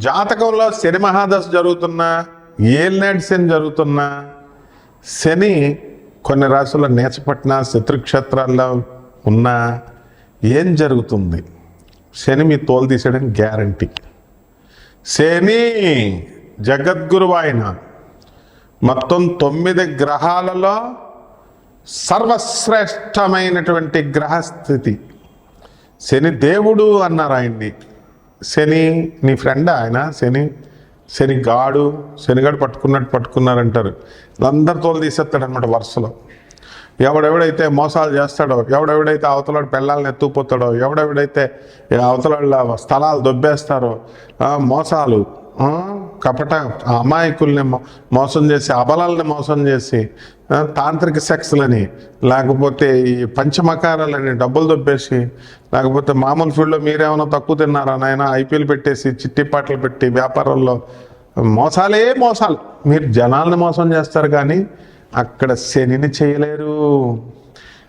జాతకంలో శని మహాదశ జరుగుతున్నా ఏలినాటి శని జరుగుతున్నా శని కొన్ని రాసుల నేచపట్న శత్రుక్షేత్రాల్లో ఉన్నా ఏం జరుగుతుంది? శని మీ తోలు తీసేయడం గ్యారంటీ. శని జగద్గురువు ఆయన మొత్తం తొమ్మిది గ్రహాలలో సర్వశ్రేష్టమైనటువంటి గ్రహస్థితి. శని దేవుడు అన్నారు ఆయన్ని. శని నీ ఫ్రెండ్ ఆయన? శని? శని గాడు? శనిగాడు పట్టుకున్నట్టు పట్టుకున్నారంటారు. అందరి తోలు తీసేస్తాడనమాట వరుసలో. ఎవడెవడైతే మోసాలు చేస్తాడో ఎవడెవడైతే అవతలాడు పెళ్ళాలను ఎత్తుకుపోతాడో ఎవడెవడైతే అవతలాళ్ళ స్థలాలు దొబ్బేస్తారో మోసాలు కపట అమాయకుల్ని మోసం చేసి అబలాలని మోసం చేసి తాంత్రిక సెక్స్లని లేకపోతే ఈ పంచమకారాలని డబ్బులు దొబ్బేసి లేకపోతే మామూలు ఫీల్డ్లో మీరేమైనా తక్కువ తిన్నారా నాయన? ఐపీఎల్ పెట్టేసి చిట్టిపాట్లు పెట్టి వ్యాపారంలో మోసాలే మోసాలు. మీరు జనాలను మోసం చేస్తారు కానీ అక్కడ శనిని చేయలేరు.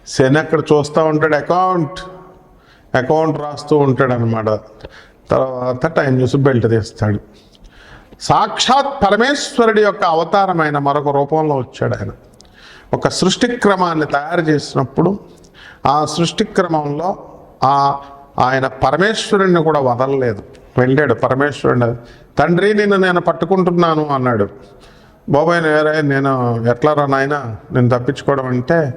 శని అక్కడ చూస్తూ ఉంటాడు అకౌంట్. అకౌంట్ రాస్తూ ఉంటాడు అనమాట తర్వాత టైం చూసి బెల్ట్ తీస్తాడు. సాక్షాత్ పరమేశ్వరుడి యొక్క అవతారమైన మరొక రూపంలో వచ్చాడు ఆయన. ఒక సృష్టి క్రమాన్ని తయారు చేసినప్పుడు ఆ సృష్టి క్రమంలో ఆ ఆయన పరమేశ్వరుణ్ణి కూడా వదలలేదు. వెళ్ళాడు పరమేశ్వరుడు తండ్రి నిన్ను నేను పట్టుకుంటున్నాను అన్నాడు. బాబాయ్ వేరే నేను ఎట్లా రా నాయన? నేను తప్పించుకోవడం అంటే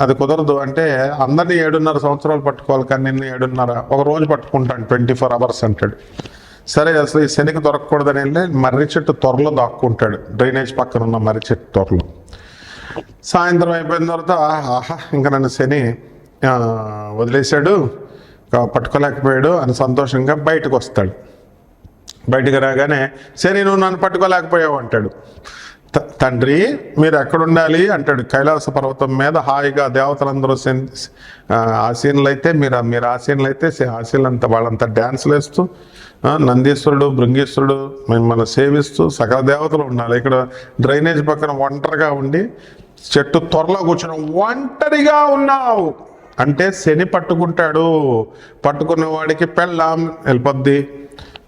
అది కుదరదు. అంటే అందరినీ ఏడున్నర సంవత్సరాలు పట్టుకోవాలి కానీ నిన్ను ఏడున్నర ఒక రోజు పట్టుకుంటాను ట్వంటీ ఫోర్ అవర్స్ అంటాడు. సరే అసలు ఈ శనికి దొరకకూడదని వెళ్ళి మర్రి చెట్టు త్వరలో దాక్కుంటాడు. డ్రైనేజ్ పక్కన ఉన్న మర్రి చెట్టు త్వరలో. సాయంత్రం అయిపోయిన తర్వాత ఆహా ఇంకా నన్ను శని వదిలేశాడు. పట్టుకోలేకపోయాడు అని సంతోషంగా బయటకు వస్తాడు. బయటికి రాగానే సరే నువ్వు నన్ను పట్టుకోలేకపోయావు అంటాడు. "త- తండ్రి మీరు ఎక్కడ ఉండాలి అంటాడు. కైలాస పర్వతం మీద హాయిగా దేవతలందరూ ఆశీనులు అయితే మీరు మీరు ఆసీనులు అయితే ఆశీనులు ఆసీనులంతా వాళ్ళంతా డ్యాన్సులు వేస్తూ నందీశ్వరుడు భృంగీశ్వరుడు మిమ్మల్ని సేవిస్తూ సకల దేవతలు ఉండాలి. ఇక్కడ డ్రైనేజ్ పక్కన ఒంటరిగా ఉండి చెట్టు త్వరలో కూర్చొని ఒంటరిగా ఉన్నావు. అంటే శని పట్టుకుంటాడు పట్టుకున్న వాడికి పెళ్ళాం వెళ్ళిపోద్ది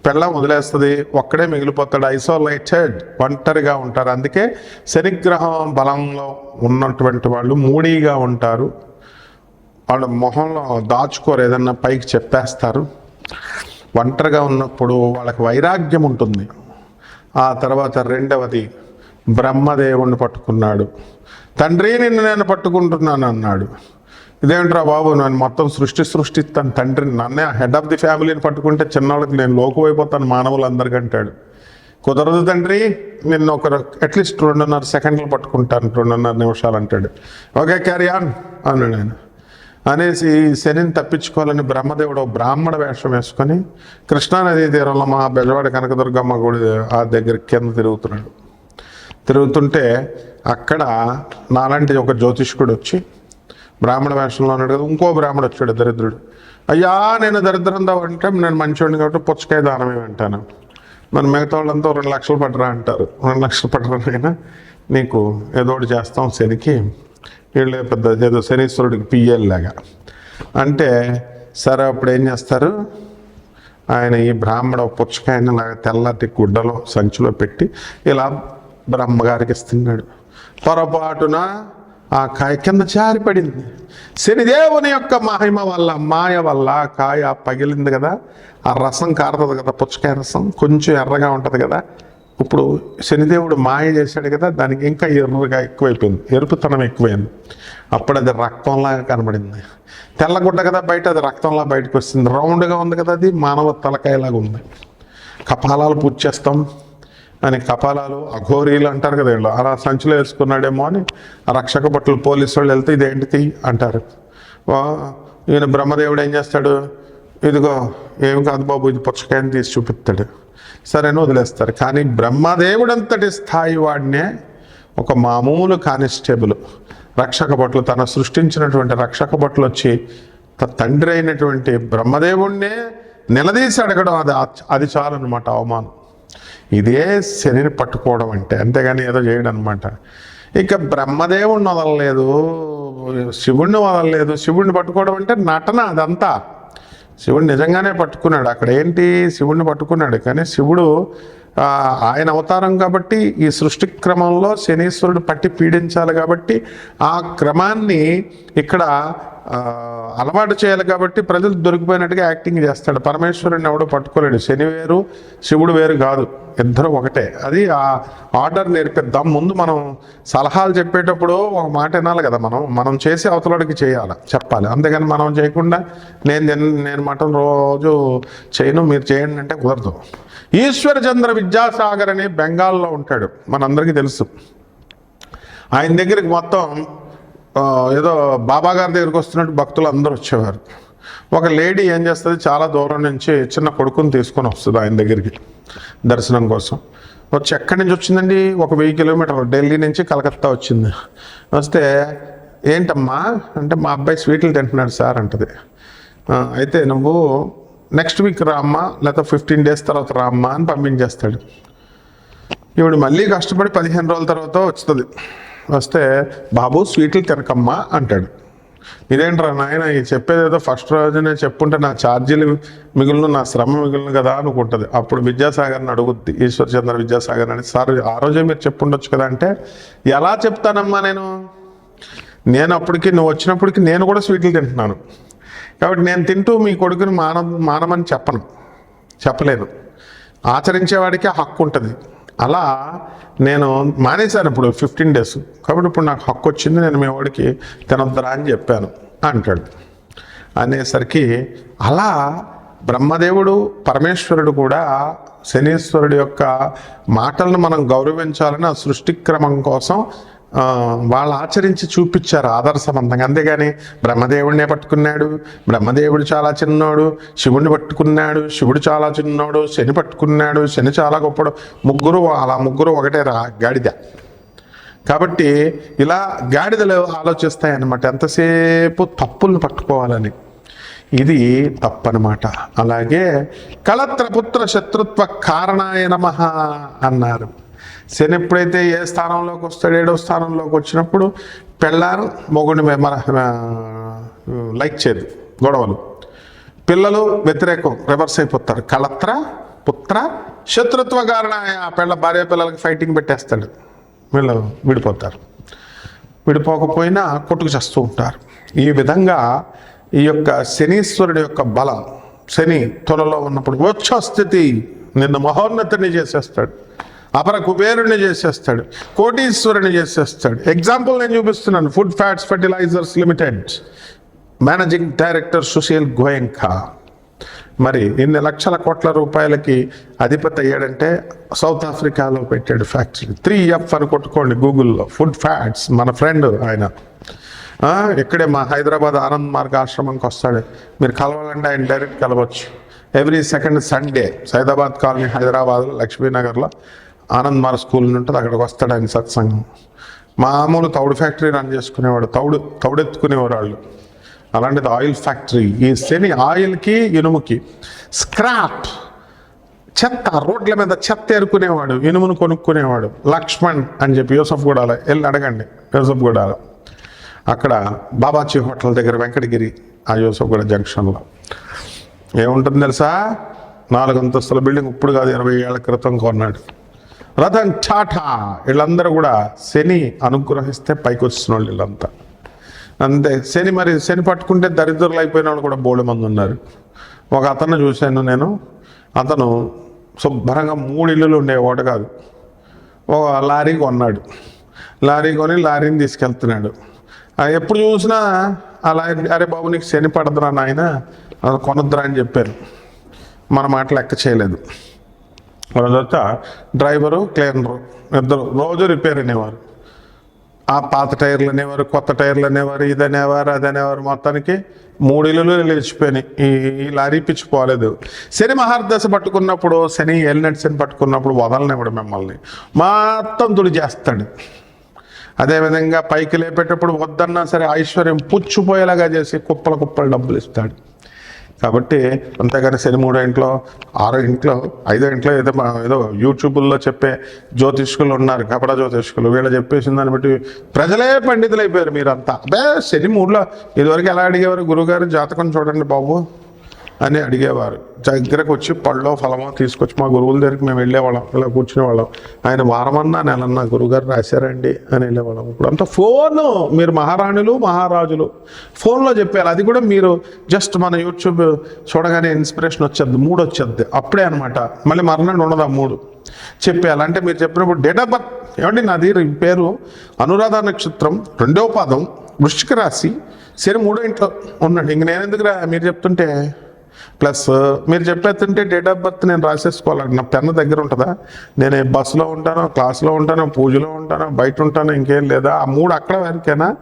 పెళ్ళం వదిలేస్తుంది ఒక్కడే మిగిలిపోతాడు ఐసోలేటెడ్ ఒంటరిగా ఉంటారు. అందుకే శనిగ్రహం బలంలో ఉన్నటువంటి వాళ్ళు మూడీగా ఉంటారు. వాళ్ళ మొహంలో దాచుకోరు ఏదన్నా పైకి చెప్పేస్తారు. ఒంటరిగా ఉన్నప్పుడు వాళ్ళకి వైరాగ్యం ఉంటుంది. ఆ తర్వాత రెండవది బ్రహ్మదేవుణ్ణి పట్టుకున్నాడు. తండ్రి నిన్ను నేను పట్టుకుంటున్నాను అన్నాడు. ఇదేంట్రా బాబు నేను మొత్తం సృష్టి సృష్టిస్తాను తండ్రిని నన్నే హెడ్ ఆఫ్ ది ఫ్యామిలీని పట్టుకుంటే చిన్నవాళ్ళకి నేను లోకు అయిపోతాను మానవులందరికంటాడు. కుదరదు తండ్రి నిన్ను ఒక అట్లీస్ట్ రెండున్నర సెకండ్లు పట్టుకుంటాను రెండున్నర నిమిషాలు అంటాడు. ఓకే క్యారీ ఆన్ అన్నాడు ఆయన. అనేసి శనిని తప్పించుకోవాలని బ్రహ్మదేవుడు బ్రాహ్మణ వేషం వేసుకొని కృష్ణానదీ తీరంలో మా బెజవాడ కనకదుర్గమ్మ గుడి ఆ దగ్గర కింద తిరుగుతున్నాడు. తిరుగుతుంటే అక్కడ నాలాంటి ఒక జ్యోతిష్కుడు వచ్చి బ్రాహ్మణ వేషంలో ఉన్నాడు కదా ఇంకో బ్రాహ్మడు వచ్చాడు దరిద్రుడు. అయ్యా నేను దరిద్రం అంటే నేను మంచివాడిని కాబట్టి పుచ్చకాయ దానం వింటాను. మరి మిగతా వాళ్ళంతా రెండు లక్షలు పట్టరా అంటారు. రెండు లక్షలు పట్టరానైనా నీకు ఏదో ఒకటి చేస్తాం శనికి. వీళ్ళు పెద్ద ఏదో శనీశ్వరుడికి పియ్యల్లాగా అంటే సరే అప్పుడు ఏం చేస్తారు? ఆయన ఈ బ్రాహ్మణ పుచ్చకాయని లాగా తెల్లటి గుడ్డలో సంచిలో పెట్టి ఇలా బ్రహ్మగారికి ఇస్తున్నాడు. పొరపాటున ఆ కాయ కింద జారిపడింది. శనిదేవుని యొక్క మహిమ వల్ల మాయ వల్ల ఆ కాయ పగిలింది కదా. ఆ రసం కారుతుంది కదా పుచ్చకాయ రసం. కొంచెం ఎర్రగా ఉంటుంది కదా. ఇప్పుడు శనిదేవుడు మాయ చేశాడు కదా దానికి ఇంకా ఎర్రగా ఎక్కువైపోయింది. ఎరుపుతనం ఎక్కువైంది. అప్పుడు అది రక్తంలాగా కనబడింది. తెల్లగుడ్డ కదా బయట అది రక్తంలా బయటకు వస్తుంది. రౌండ్గా ఉంది కదా అది మానవ తలకాయలాగా ఉంది. కపాలాలు పూజ చేస్తాం. అని కపాలాలు అఘోరీలు అంటారు కదా వీళ్ళు. అలా సంచిలో వేసుకున్నాడేమో అని రక్షక బట్టలు పోలీసు వాళ్ళు వెళ్తే ఇదేంటిది అంటారు. వా, ఈయన బ్రహ్మదేవుడు ఏం చేస్తాడు? ఇదిగో ఏం కాదు బాబు ఇది పుచ్చకాయని తీసి చూపిస్తాడు. సరేని వదిలేస్తారు. కానీ బ్రహ్మదేవుడు అంతటి స్థాయి వాడినే ఒక మామూలు కానిస్టేబుల్ రక్షక భట్లు తన సృష్టించినటువంటి రక్షక భట్లు వచ్చి తండ్రి అయినటువంటి బ్రహ్మదేవుణ్ణే నిలదీసి అడగడం అది అది చాలన్నమాట అవమానం. ఇదే శనిని పట్టుకోవడం అంటే. అంతేగాని ఏదో చేయడం అనమాట ఇక బ్రహ్మదేవుణ్ణి వదలలేదు శివుణ్ణి వదలలేదు. శివుణ్ణి పట్టుకోవడం అంటే నటన అదంతా. శివుడు నిజంగానే పట్టుకున్నాడు. అక్కడ ఏంటి? శివుడిని పట్టుకున్నాడు. కానీ శివుడు ఆయన అవతారం కాబట్టి ఈ సృష్టి క్రమంలో శనీశ్వరుడు పట్టి పీడించాలి కాబట్టి ఆ క్రమాన్ని ఇక్కడ అలవాటు చేయాలి కాబట్టి ప్రజలు దొరికిపోయినట్టుగా యాక్టింగ్ చేస్తాడు. పరమేశ్వరుని ఎవడు పట్టుకోలేడు. శని వేరు శివుడు వేరు కాదు. ఇద్దరు ఒకటే. అది ఆ ఆర్డర్ నేర్పిద్దాం. ముందు మనం సలహాలు చెప్పేటప్పుడు ఒక మాట వినాలి కదా మనం. మనం చేసి అవతలడికి చేయాలి చెప్పాలి. అంతేగాని మనం చేయకుండా నేను నేను మటన్ రోజు చేయను మీరు చేయండి అంటే కుదరదు. ఈశ్వరచంద్ర విద్యాసాగర్ అని బెంగాల్లో ఉంటాడు. మనందరికీ తెలుసు. ఆయన దగ్గరికి మొత్తం ఏదో బాబా గారి దగ్గరికి వస్తున్నట్టు భక్తులు అందరూ వచ్చేవారు. ఒక లేడీ ఏం చేస్తుంది? చాలా దూరం నుంచి చిన్న కొడుకుని తీసుకొని వస్తుంది ఆయన దగ్గరికి దర్శనం కోసం. వచ్చి ఎక్కడి నుంచి వచ్చిందండి? ఒక వెయ్యి కిలోమీటర్లు. ఢిల్లీ నుంచి కలకత్తా వచ్చింది. వస్తే ఏంటమ్మా? అంటే మా అబ్బాయి స్వీట్లు తింటున్నాడు సార్ అంటది. అయితే నువ్వు నెక్స్ట్ వీక్ రామ్మా లేకపోతే ఫిఫ్టీన్ డేస్ తర్వాత రామ్మా అని పంపించేస్తాడు. ఇప్పుడు మళ్ళీ కష్టపడి పదిహేను రోజుల తర్వాత వస్తుంది. వస్తే బాబు స్వీట్లు తినకమ్మా అంటాడు. ఇదేంట్రా నాయన ఈ చెప్పేది ఏదో ఫస్ట్ రోజునే చెప్పుంటే నా ఛార్జీలు మిగులును నా శ్రమ మిగులును కదా అనుకుంటుంది. అప్పుడు విద్యాసాగర్ని అడుగుద్ది. ఈశ్వర్ చంద్ర విద్యాసాగర్ అని సార్ ఆ రోజే మీరు చెప్పుండొచ్చు కదా అంటే ఎలా చెప్తానమ్మా నేను? నేను అప్పటికి నువ్వు వచ్చినప్పటికి నేను కూడా స్వీట్లు తింటున్నాను. కాబట్టి నేను తింటూ మీ కొడుకుని మాన మానమని చెప్పను. చెప్పలేను ఆచరించేవాడికి ఆ హక్కు ఉంటుంది. అలా నేను మానేశాను ఇప్పుడు ఫిఫ్టీన్ డేస్ కాబట్టి ఇప్పుడు నాకు హక్కు వచ్చింది నేను మీ వాడికి తినొద్దరా అని చెప్పాను అంటాడు. అనేసరికి అలా బ్రహ్మదేవుడు పరమేశ్వరుడు కూడా శనీశ్వరుడు యొక్క మాటలను మనం గౌరవించాలని ఆ సృష్టి క్రమం కోసం వాళ్ళు ఆచరించి చూపించారు ఆదర్శవంతంగా. అంతేగాని బ్రహ్మదేవుడినే పట్టుకున్నాడు బ్రహ్మదేవుడు చాలా చిన్నోడు శివుడిని పట్టుకున్నాడు శివుడు చాలా చిన్నోడు శని పట్టుకున్నాడు శని చాలా గొప్పడు. ముగ్గురు అలా ముగ్గురు ఒకటే రా గాడిద. కాబట్టి ఇలా గాడిదలు ఆలోచిస్తాయన్నమాట. ఎంతసేపు తప్పులను పట్టుకోవాలని. ఇది తప్పనమాట. అలాగే కళత్రపుత్ర శత్రుత్వ కారణాయ నమ అన్నారు. శని ఎప్పుడైతే ఏ స్థానంలోకి వస్తాడు ఏడో స్థానంలోకి వచ్చినప్పుడు పెళ్ళారు మొగుడిని మన లైక్ చేయదు గొడవలు. పిల్లలు వ్యతిరేకం రివర్స్ అయిపోతారు. కళత్ర పుత్ర శత్రుత్వ కారణ పిల్ల భార్య పిల్లలకి ఫైటింగ్ పెట్టేస్తాడు. వీళ్ళు విడిపోతారు. విడిపోకపోయినా కొట్టుకు చేస్తూ ఉంటారు. ఈ విధంగా ఈ యొక్క శనీశ్వరుడు యొక్క బలం శని త్వరలో ఉన్నప్పుడు వచ్చస్థితి నిన్ను మహోన్నతిని చేసేస్తాడు. అపర కుబేరుని చేసేస్తాడు కోటీశ్వరుని చేసేస్తాడు. ఎగ్జాంపుల్ నేను చూపిస్తున్నాను food fats fertilizers limited managing director Sushil Goenka మరి ఇన్ని లక్షల కోట్ల రూపాయలకి అధిపతి అయ్యాడంటే సౌత్ ఆఫ్రికాలో పెట్టాడు ఫ్యాక్టరీ త్రీ ఎఫ్ అని కొట్టుకోండి గూగుల్లో ఫుడ్ ఫ్యాట్స్ మన ఫ్రెండ్ ఆయన. ఇక్కడే మా హైదరాబాద్ ఆనంద్ మార్గ ఆశ్రమంకి వస్తాడు. మీరు కలవాలంటే ఆయన డైరెక్ట్ కలవచ్చు. Every second Sunday Saidabad colony హైదరాబాద్లో లక్ష్మీనగర్లో ఆనంద్ మార్ స్కూల్ ఉంటుంది అక్కడికి వస్తాడు ఆయన సత్సంగం. మామూలు తౌడు ఫ్యాక్టరీ రన్ చేసుకునేవాడు తౌడు తౌడెత్తుకునేవారు వాళ్ళు. అలాంటిది ఆయిల్ ఫ్యాక్టరీ ఈ శని ఆయిల్కి ఇనుముకి స్క్రాప్ చెత్త రోడ్ల మీద చెత్త ఏరుకునేవాడు ఇనుమును కొనుక్కునేవాడు. లక్ష్మణ్ అని చెప్పి యూసఫ్ గూడాల వెళ్ళి అడగండి యూసఫ్ గూడాల. అక్కడ బాబాజీ హోటల్ దగ్గర వెంకటగిరి ఆ యూసఫ్ గూడ జంక్షన్లో. ఏముంటుంది తెలుసా? నాలుగు అంతస్తుల బిల్డింగ్ ఇప్పుడు కాదు ఇరవై ఏళ్ళ క్రితం కొన్నాడు. రథం టాటా వీళ్ళందరూ కూడా శని అనుగ్రహిస్తే పైకి వచ్చిన వాళ్ళు వీళ్ళంతా. అంతే శని మరి శని పట్టుకుంటే దరిద్రులు అయిపోయిన వాళ్ళు కూడా బోడు మంది ఉన్నారు. ఒక అతను చూశాను నేను. అతను శుభ్రంగా మూడు ఇల్లులు ఉండేవాడు కాదు. ఒక లారీ కొన్నాడు. లారీ కొని లారీని తీసుకెళ్తున్నాడు. ఎప్పుడు చూసినా ఆ లారీ అరే బాబు నీకు శని పడదురా నాయన అది అని చెప్పారు. మన మాట లెక్క చేయలేదు. తర్వాత డ్రైవరు క్లీనరు. ఇద్దరు రోజు రిపేర్ అనేవారు. ఆ పాత టైర్లు అనేవారు కొత్త టైర్లు అనేవారు ఇది అనేవారు అది అనేవారు. మొత్తానికి మూడు ఇల్లులు లేచిపోయినాయి. ఈ ఈ లారీ పిచ్చిపోలేదు శని మహార్దశ పట్టుకున్నప్పుడు శని ఎల్నెట్ శని పట్టుకున్నప్పుడు వదలనివ్వడు మిమ్మల్ని. మొత్తం తుడి చేస్తాడు. అదేవిధంగా పైకి లేపేటప్పుడు వద్దన్నా సరే ఐశ్వర్యం పుచ్చిపోయేలాగా చేసి కుప్పల కుప్పల డబ్బులు ఇస్తాడు. కాబట్టి అంతేగాని శని మూడో ఇంట్లో ఆరో ఇంట్లో ఐదో ఇంట్లో ఏదో మా- ఏదో యూట్యూబ్లో చెప్పే జ్యోతిష్కులు ఉన్నారు కపడ జ్యోతిష్కులు. వీళ్ళు చెప్పేసిన దాన్ని బట్టి ప్రజలే పండితులు అయిపోయారు మీరంతా. అదే శని మూడులో ఇదివరకు ఎలా అడిగేవారు గురుగారు? జాతకం చూడండి బాబు. అని అడిగేవారు. దగ్గరకు వచ్చి పళ్ళో ఫలమో తీసుకొచ్చి మా గురువుల దగ్గరికి మేము వెళ్ళేవాళ్ళం. ఇలా కూర్చునేవాళ్ళం. ఆయన వారమన్నా నెలన్నా గురుగారు రాశారండి అని వెళ్ళేవాళ్ళం. ఇప్పుడు అంతా ఫోన్. మీరు మహారాణులు మహారాజులు. ఫోన్లో చెప్పారు అది కూడా మీరు జస్ట్ మన యూట్యూబ్ చూడగానే ఇన్స్పిరేషన్ వచ్చేది మూడు వచ్చేది. అప్పుడే అనమాట మళ్ళీ మరణం ఉండదు ఆ మూడు. చెప్పేయాలి. అంటే మీరు చెప్పినప్పుడు డేట్ ఆఫ్ బర్త్. ఏమండి నాది? పేరు అనురాధ నక్షత్రం రెండవ పాదం వృశ్చిక రాశి శని మూడో ఇంట్లో ఉన్నాడు. ఇంక నేను ఎందుకు మీరు చెప్తుంటే ప్లస్ మీరు చెప్పేస్తుంటే డేట్ ఆఫ్ బర్త్ నేను రాసేసుకోవాలి నా పెన్ దగ్గర ఉంటుందా? నేను బస్సులో ఉంటాను క్లాస్లో ఉంటాను పూజలో ఉంటాను బయట ఉంటాను ఇంకేం లేదా? ఆ మూడు అక్కడ వరకేనా?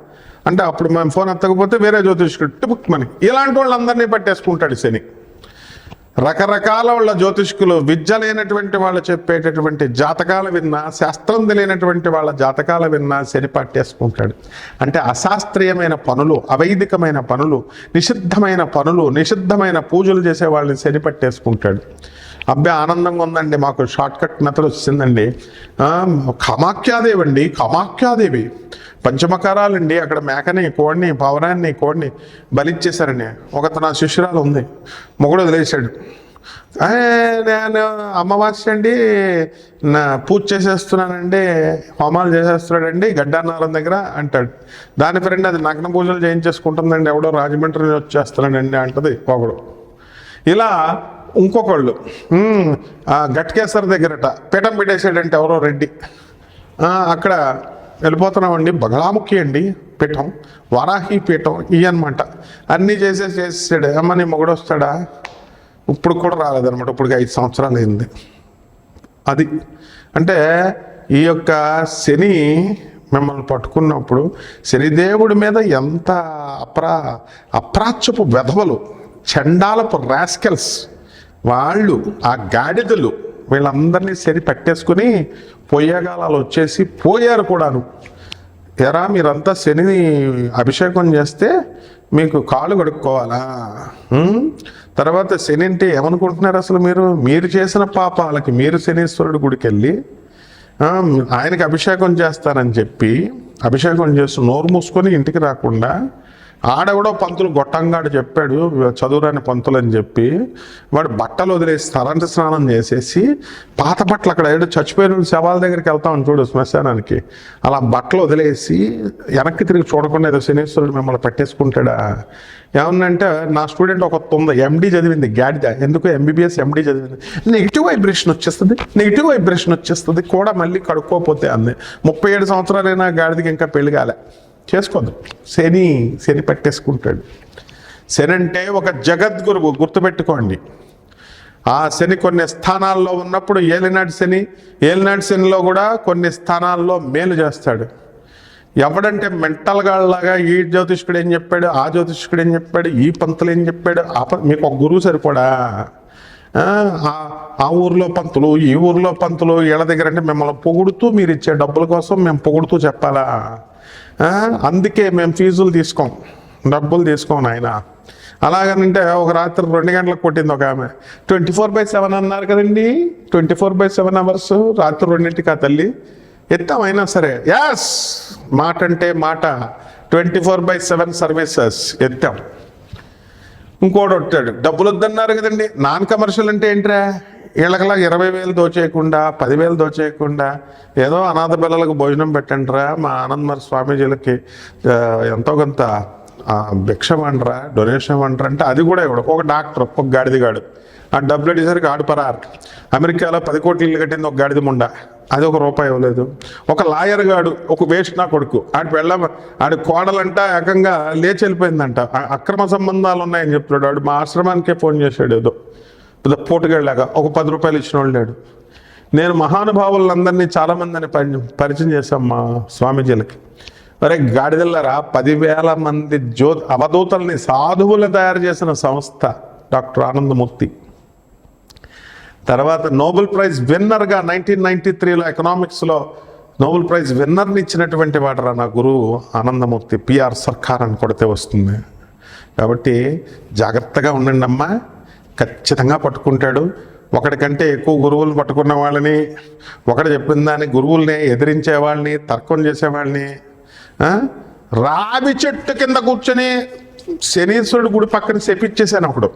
అంటే అప్పుడు మేము ఫోన్ ఎత్తకపోతే వేరే జ్యోతిష్కుడు టిపుక్ మనకి. ఇలాంటి వాళ్ళందరినీ పట్టేసుకుంటాడు శని. రకరకాల వాళ్ళ జ్యోతిష్కులు విద్య లేనటువంటి వాళ్ళు చెప్పేటటువంటి జాతకాలు విన్నా శాస్త్రం తెలియనటువంటి వాళ్ళ జాతకాలు విన్నా శని పట్టేసుకుంటాడు అంటే అశాస్త్రీయమైన పనులు అవైదికమైన పనులు నిషిద్ధమైన పనులు నిషిద్ధమైన పూజలు చేసే వాళ్ళని శని పట్టేసుకుంటాడు అబ్బాయి ఆనందంగా ఉందండి. మాకు షార్ట్ కట్ మెథడ్ వచ్చిందండి. కమాఖ్యాదేవి కామాఖ్యాదేవి అండి కామాఖ్యాదేవి. పంచమకారాలండి. అక్కడ మేకని కోడిని పవనాన్ని కోడిని బలిచ్చేశారండి. ఒక శిష్యురాలు ఉంది. మొగుడు వదిలేశాడు. నేను అమ్మవాస్య అండి నా పూజ చేసేస్తున్నానండి హోమాలు చేసేస్తున్నాడండి గడ్డానారం దగ్గర అంటాడు. దాని ఫ్రెండ్ అది నగ్న పూజలు చేయించేసుకుంటుందండి. ఎవడో రాజమండ్రి వచ్చేస్తున్నాడండి అంటది ఒకడు ఇలా ఇంకొకళ్ళు "ఉమ్, దగ్గరట పీఠం పెట్టేసాడంటే ఎవరో రెడ్డి. అక్కడ వెళ్ళిపోతున్నామండి. బంగళాముఖి అండి పీఠం. వారాహి పీఠం ఇవి అనమాట అన్నీ చేసేసి చేసేసాడు. అమ్మ నీ మొగుడు వస్తాడా? ఇప్పుడు కూడా రాలేదనమాట ఇప్పుడు ఐదు సంవత్సరాలు అయింది. అది. అంటే ఈ యొక్క శని మిమ్మల్ని పట్టుకున్నప్పుడు శనిదేవుడి మీద ఎంత అప్రా అప్రాచ్యపు వెధవలు చండాలపు రాస్కెల్స్ వాళ్ళు ఆ గాడిదలు వీళ్ళందరినీ సరి పట్టేసుకుని పొయ్యగాలాలు వచ్చేసి పోయారు కూడాను. ఎరా మీరంతా శనిని అభిషేకం చేస్తే మీకు కాలు కడుక్కోవాలా? తర్వాత శని అంటే ఏమనుకుంటున్నారు అసలు మీరు? మీరు చేసిన పాపాలకి మీరు శనీశ్వరుడు గుడికి వెళ్ళి ఆయనకి అభిషేకం చేస్తారని చెప్పి అభిషేకం చేస్తూ నోరు మూసుకొని ఇంటికి రాకుండా ఆడెవడో పంతులు గొట్టంగాడు చెప్పాడు చదువురాని పంతులు అని చెప్పి వాడు బట్టలు వదిలేసి తలంటి స్నానం చేసేసి పాత బట్టలు అక్కడ ఏడు చచ్చిపోయిన శవాల దగ్గరికి వెళ్తామని చూడు శ్మశానానికి. అలా బట్టలు వదిలేసి వెనక్కి తిరిగి చూడకుండా ఏదో శనీశ్వరుడు మిమ్మల్ని పట్టేసుకుంటాడా? ఏమన్నంటే నా స్టూడెంట్ ఒక తొంద ఎండి చదివింది గాడిద. ఎందుకు ఎంబీబీఎస్ ఎండి చదివింది? నెగిటివ్ వైబ్రేషన్ వచ్చేస్తుంది నెగిటివ్ వైబ్రేషన్ వచ్చేస్తుంది కూడా మళ్ళీ కడుక్కోపోతే అంది. ముప్పై ఏడు సంవత్సరాలైనా గాడిదకి ఇంకా పెళ్ళి కాలే. చేసుకోదు. శని శని పట్టేసుకుంటాడు. శని అంటే ఒక జగద్గురువు గుర్తుపెట్టుకోండి. ఆ శని కొన్ని స్థానాల్లో ఉన్నప్పుడు ఏలినాటి శని ఏలినాటి శనిలో కూడా కొన్ని స్థానాల్లో మేలు చేస్తాడు. ఎవడంటే మెంటల్ గాళ్ళలాగా ఈ జ్యోతిష్కుడు ఏం చెప్పాడు ఆ జ్యోతిష్కుడు ఏం చెప్పాడు ఈ పంతులు ఏం చెప్పాడు ఆ ప- మీకు ఒక గురువు సరిపోడా? ఆ, ఆ- ఊర్లో పంతులు ఈ ఊర్లో పంతులు వీళ్ళ దగ్గర అంటే మిమ్మల్ని పొగుడుతూ మీరు ఇచ్చే డబ్బుల కోసం మేము పొగుడుతూ చెప్పాలా? అందుకే మేము ఫీజులు తీసుకోం. డబ్బులు తీసుకోం ఆయన అలాగనంటే ఒక రాత్రి రెండు గంటలకు కొట్టింది ఒక ఆమె. ట్వంటీ ఫోర్ బై సెవెన్ అన్నారు కదండి. Twenty four by seven hours రాత్రి రెండింటికి ఆ తల్లి ఎత్తాం అయినా సరే. యాస్ మాట అంటే మాట. Twenty four by seven services ఎత్తాం. ఇంకోటి వచ్చాడు డబ్బులు వద్దన్నారు కదండి. నాన్ కమర్షియల్ అంటే ఏంట్రా? వీళ్ళకలా ఇరవై వేలు దోచేయకుండా పదివేలు దోచేయకుండా ఏదో అనాథ పిల్లలకు భోజనం పెట్టండిరా మా ఆనందమర్ స్వామీజీలకి ఎంతో కొంత ఆ, భిక్ష డొనేషన్ అంటారా అంటే అది కూడా ఇవ్వడు. ఒక డాక్టర్ ఒక గాడిదిగాడు. ఆ డబ్బులు అడిగేసరికి ఆడు అమెరికాలో పది కోట్లు ఇల్లు కట్టింది ఒక గాడిద ముండ. అది ఒక రూపాయి ఇవ్వలేదు. ఒక లాయర్ గాడు ఒక వేస్ట్ నా కొడుకు. ఆడి వెళ్ళ ఆడి కోడలంట ఏకంగా లేచి వెళ్ళిపోయిందంట. అక్రమ సంబంధాలు ఉన్నాయని చెప్తున్నాడు. ఆడు మా ఆశ్రమానికే ఫోన్ చేశాడు ఏదో. పెద్ద పోటుగాళ్ళలాగా ఒక పది రూపాయలు ఇచ్చిన వాళ్ళు లేడు. నేను మహానుభావులందరినీ చాలామందిని పరి- పరిచయం చేశాం మా స్వామీజీలకి. అరే గాడిదల్లరా పదివేల మంది జ్యో అవధూతల్ని సాధువులు తయారు చేసిన సంస్థ డాక్టర్ ఆనందమూర్తి. తర్వాత నోబెల్ ప్రైజ్ విన్నర్గా నైన్టీన్ నైన్టీ త్రీలో ఎకనామిక్స్లో నోబెల్ ప్రైజ్ విన్నర్ని ఇచ్చినటువంటి వాడరా నా గురువు ఆనందమూర్తి. పిఆర్ సర్కార్ అని కొడితే వస్తుంది. కాబట్టి జాగ్రత్తగా ఉండండి అమ్మా ఖచ్చితంగా పట్టుకుంటాడు. ఒకటికంటే ఎక్కువ గురువులు పట్టుకున్న వాళ్ళని ఒకటి చెప్పిన దాన్ని గురువుల్ని ఎదిరించే వాళ్ళని తర్కం చేసేవాళ్ళని రావి చెట్టు కింద కూర్చొని శనీశ్వరుడు గుడి పక్కన చెప్పించేశాను ఒకడు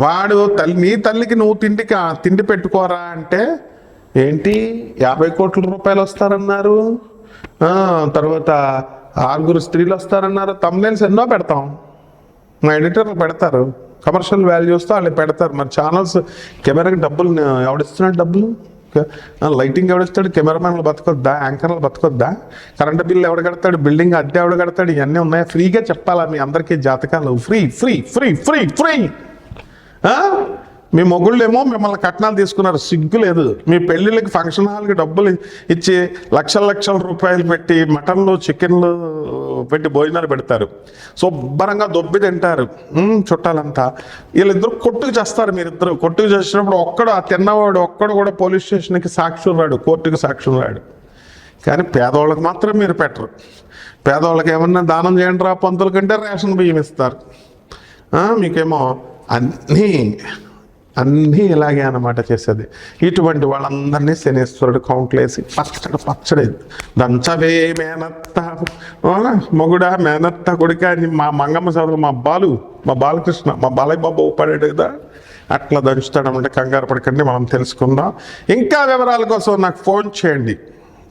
వాడు తల్లి నీ తల్లికి నువ్వు తిండికి తిండి పెట్టుకోరా అంటే ఏంటి యాభై కోట్ల రూపాయలు వస్తారన్నారు. తర్వాత ఆరుగురు స్త్రీలు వస్తారన్నారు. తమ్నేల్స్ ఎన్నో పెడతాం. మా ఎడిటర్లు పెడతారు. కమర్షియల్ వాల్యూస్తో వాళ్ళు పెడతారు. మరి ఛానల్స్ కెమెరాకి డబ్బులు ఎవడిస్తున్నాడు డబ్బులు? లైటింగ్ ఎవడిస్తాడు? కెమెరామెన్లు బతకొద్దా? యాంకర్లు బతకొద్దా? కరెంటు బిల్లు ఎవడు కడతాడు? బిల్డింగ్ అద్దె ఎవడ కడతాడు? ఇవన్నీ ఉన్నాయా? ఫ్రీగా చెప్పాలా మీ అందరికీ జాతకాలు? Free free free free free. మీ మొగుళ్ళేమో మిమ్మల్ని కట్నాలు తీసుకున్నారు. సిగ్గు లేదు. మీ పెళ్ళిళ్ళకి ఫంక్షన్ హాల్కి డబ్బులు ఇచ్చి లక్షల లక్షల రూపాయలు పెట్టి మటన్లు చికెన్లు పెట్టి భోజనాలు పెడతారు. శుభ్రంగా దొబ్బి తింటారు. చుట్టాలంతా. వీళ్ళిద్దరు కొట్టుకు చేస్తారు మీరిద్దరు. కొట్టుకు చేసినప్పుడు ఒక్కడు ఆ తిన్నవాడు ఒక్కడు కూడా పోలీస్ స్టేషన్కి సాక్షి రాడు కోర్టుకి సాక్షి రాడు. కానీ పేదవాళ్ళకి మాత్రం మీరు పెట్టరు. పేదవాళ్ళకి ఏమన్నా దానం చేయండి రా పంతుల కంటే రేషన్ బియ్యం ఇస్తారు. మీకేమో అన్నీ అన్నీ ఇలాగే అన్నమాట చేసేది. ఇటువంటి వాళ్ళందరినీ శనేశ్వరుడు కౌంట్లేసి పచ్చడి పచ్చడి. దంచవే మేనత్త. మొగుడ మొగుడా మేనత్త కొడుక అని మా మంగమ్మ సోదరు మా బాలు మా బాలకృష్ణ మా బాలయ్య బాబు ఊపాడాడు కదా. అట్లా దంచుతాడమంటే కంగారు పడకండి మనం తెలుసుకుందాం. ఇంకా వివరాల కోసం నాకు ఫోన్ చేయండి.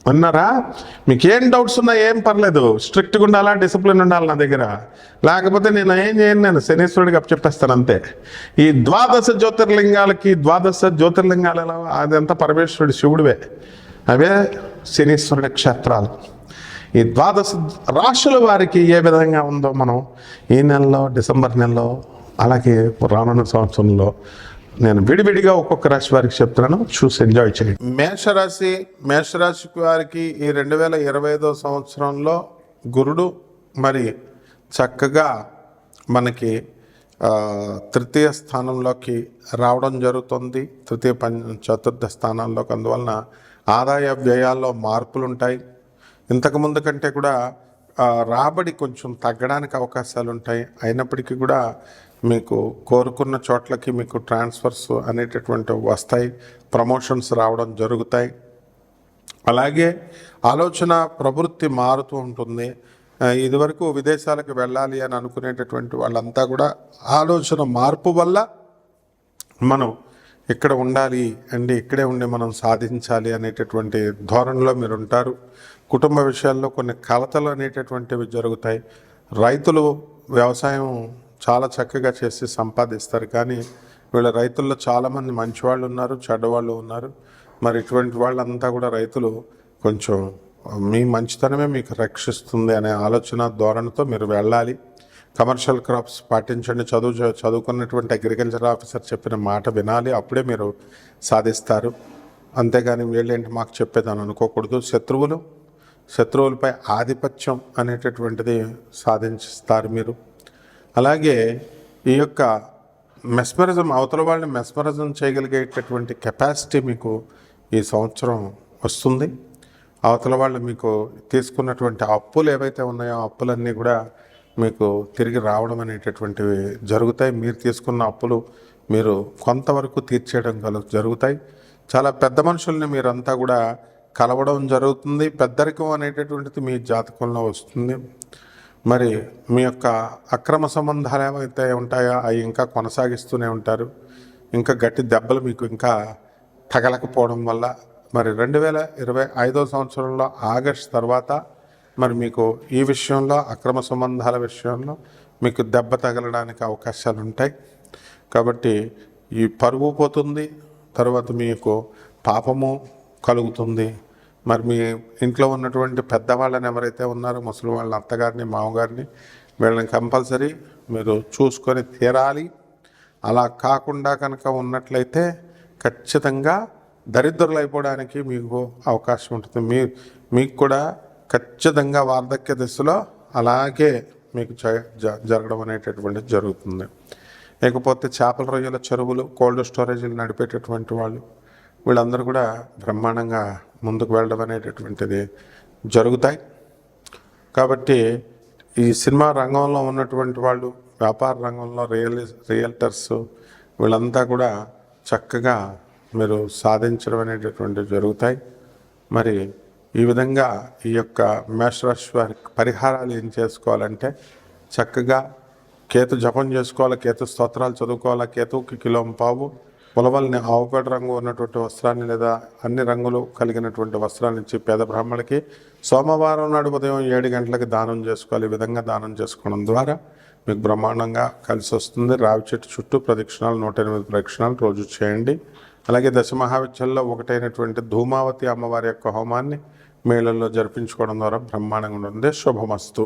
అన్నారా? మీకు ఏం డౌట్స్ ఉన్నా ఏం పర్లేదు. స్ట్రిక్ట్గా ఉండాలా? డిసిప్లిన్ ఉండాలి నా దగ్గర? లేకపోతే నేను ఏం చేయను నేను? శనీశ్వరుడికి అప్పచెప్పేస్తాను అంతే. ఈ ద్వాదశ జ్యోతిర్లింగాలకి ద్వాదశ జ్యోతిర్లింగాలు ఎలా? అదంతా పరమేశ్వరుడు శివుడివే. అవే శనీశ్వరుడి క్షేత్రాలు. ఈ ద్వాదశ రాశుల వారికి ఏ విధంగా ఉందో మనం ఈ నెలలో డిసెంబర్ నెలలో అలాగే రానున్న సంవత్సరంలో నేను విడివిడిగా ఒక్కొక్క రాశి వారికి చెప్తున్నాను. చూసి ఎంజాయ్ చేయండి. మేషరాశి మేషరాశి వారికి ఈ రెండు వేల ఇరవై ఐదో సంవత్సరంలో గురుడు మరి చక్కగా మనకి తృతీయ స్థానంలోకి రావడం జరుగుతుంది. తృతీయ పంచ చతుర్థ స్థానాల్లోకి అందువలన ఆదాయ వ్యయాల్లో మార్పులు ఉంటాయి ఇంతకు ముందు కంటే కూడా రాబడి కొంచెం తగ్గడానికి అవకాశాలు ఉంటాయి అయినప్పటికీ కూడా మీకు కోరుకున్న చోట్లకి మీకు ట్రాన్స్ఫర్స్ అనేటటువంటి వస్తాయి ప్రమోషన్స్ రావడం జరుగుతాయి. అలాగే ఆలోచన ప్రవృత్తి మారుతూ ఉంటుంది. ఇదివరకు విదేశాలకు వెళ్ళాలి అని అనుకునేటటువంటి వాళ్ళంతా కూడా ఆలోచన మార్పు వల్ల మనం ఇక్కడ ఉండాలి అండి ఇక్కడే ఉండి మనం సాధించాలి అనేటటువంటి ధోరణిలో మీరు ఉంటారు. కుటుంబ విషయాల్లో కొన్ని కలతలు అనేటటువంటివి జరుగుతాయి. రైతులు వ్యవసాయం చాలా చక్కగా చేసి సంపాదిస్తారు. కానీ వీళ్ళ రైతుల్లో చాలామంది మంచివాళ్ళు ఉన్నారు చెడ్డవాళ్ళు ఉన్నారు. మరి ఇటువంటి వాళ్ళంతా కూడా రైతులు కొంచెం మీ మంచితనమే మీకు రక్షిస్తుంది అనే ఆలోచన ధోరణితో మీరు వెళ్ళాలి. కమర్షియల్ క్రాప్స్ పాటించండి. చదువు చదువుకున్నటువంటి అగ్రికల్చర్ ఆఫీసర్ చెప్పిన మాట వినాలి. అప్పుడే మీరు సాధిస్తారు. అంతేగాని వీళ్ళేంటి మాకు చెప్పేదాన్ని అనుకోకూడదు. శత్రువులు శత్రువులపై ఆధిపత్యం అనేటటువంటిది సాధించిస్తారు మీరు. అలాగే ఈ యొక్క మెస్మరిజం అవతల వాళ్ళని మెస్మరిజం చేయగలిగేటటువంటి కెపాసిటీ మీకు ఈ సంవత్సరం వస్తుంది. అవతల వాళ్ళు మీకు తీసుకున్నటువంటి అప్పులు ఏవైతే ఉన్నాయో అప్పులన్నీ కూడా మీకు తిరిగి రావడం అనేటటువంటివి జరుగుతాయి. మీరు తీసుకున్న అప్పులు మీరు కొంతవరకు తీర్చేయడం కలు జరుగుతాయి. చాలా పెద్ద మనుషుల్ని మీరంతా కూడా కలవడం జరుగుతుంది. పెద్దరికం అనేటటువంటిది మీ జాతకంలో వస్తుంది. మరి మీ యొక్క అక్రమ సంబంధాలు ఏవైతే ఉంటాయో అవి ఇంకా కొనసాగిస్తూనే ఉంటారు. ఇంకా గట్టి దెబ్బలు మీకు ఇంకా తగలకపోవడం వల్ల మరి రెండు వేల ఇరవై ఐదో సంవత్సరంలో ఆగస్ట్ తర్వాత మరి మీకు ఈ విషయంలో అక్రమ సంబంధాల విషయంలో మీకు దెబ్బ తగలడానికి అవకాశాలు ఉంటాయి. కాబట్టి ఈ పరుగు పోతుంది తర్వాత మీకు పాపము కలుగుతుంది. మరి మీ ఇంట్లో ఉన్నటువంటి పెద్దవాళ్ళని ఎవరైతే ఉన్నారో ముసలి వాళ్ళని అత్తగారిని మామగారిని వీళ్ళని కంపల్సరీ మీరు చూసుకొని తీరాలి. అలా కాకుండా కనుక ఉన్నట్లయితే ఖచ్చితంగా దరిద్రులైపోవడానికి మీకు అవకాశం ఉంటుంది. మీ మీకు కూడా ఖచ్చితంగా వార్ధక్య దశలో అలాగే మీకు జ- జరగడం అనేటటువంటిది జరుగుతుంది. లేకపోతే చేపల రొయ్యల చెరువులు కోల్డ్ స్టోరేజీలు నడిపేటటువంటి వాళ్ళు వీళ్ళందరూ కూడా బ్రహ్మాండంగా ముందుకు వెళ్ళడం అనేటటువంటిది జరుగుతాయి. కాబట్టి ఈ సినిమా రంగంలో ఉన్నటువంటి వాళ్ళు వ్యాపార రంగంలో రియల్ రియల్టర్స్ వీళ్ళంతా కూడా చక్కగా మీరు సాధించడం అనేటటువంటివి జరుగుతాయి. మరి ఈ విధంగా ఈ యొక్క మేషరాశి వారి పరిహారాలు ఏం చేసుకోవాలంటే చక్కగా కేతు జపం చేసుకోవాలి కేతు స్తోత్రాలు చదువుకోవాలి కేతుకి కిలోం పావు పొలవల్ని ఆవుపేట రంగు ఉన్నటువంటి వస్త్రాన్ని లేదా అన్ని రంగులు కలిగినటువంటి వస్త్రాన్ని ఇచ్చి పేద బ్రాహ్మణులకి సోమవారం నాడు ఉదయం ఏడు గంటలకి దానం చేసుకోవాలి. ఈ విధంగా దానం చేసుకోవడం ద్వారా మీకు బ్రహ్మాండంగా కలిసి వస్తుంది. రావి చెట్టు చుట్టూ ప్రదక్షిణాలు నూట ఎనిమిది ప్రదక్షిణాలు రోజు చేయండి. అలాగే దశ మహావిద్యల్లో ఒకటైనటువంటి ధూమావతి అమ్మవారి యొక్క హోమాన్ని మేళల్లో జరిపించుకోవడం ద్వారా బ్రహ్మాండంగా ఉంటుంది. శుభమస్తు.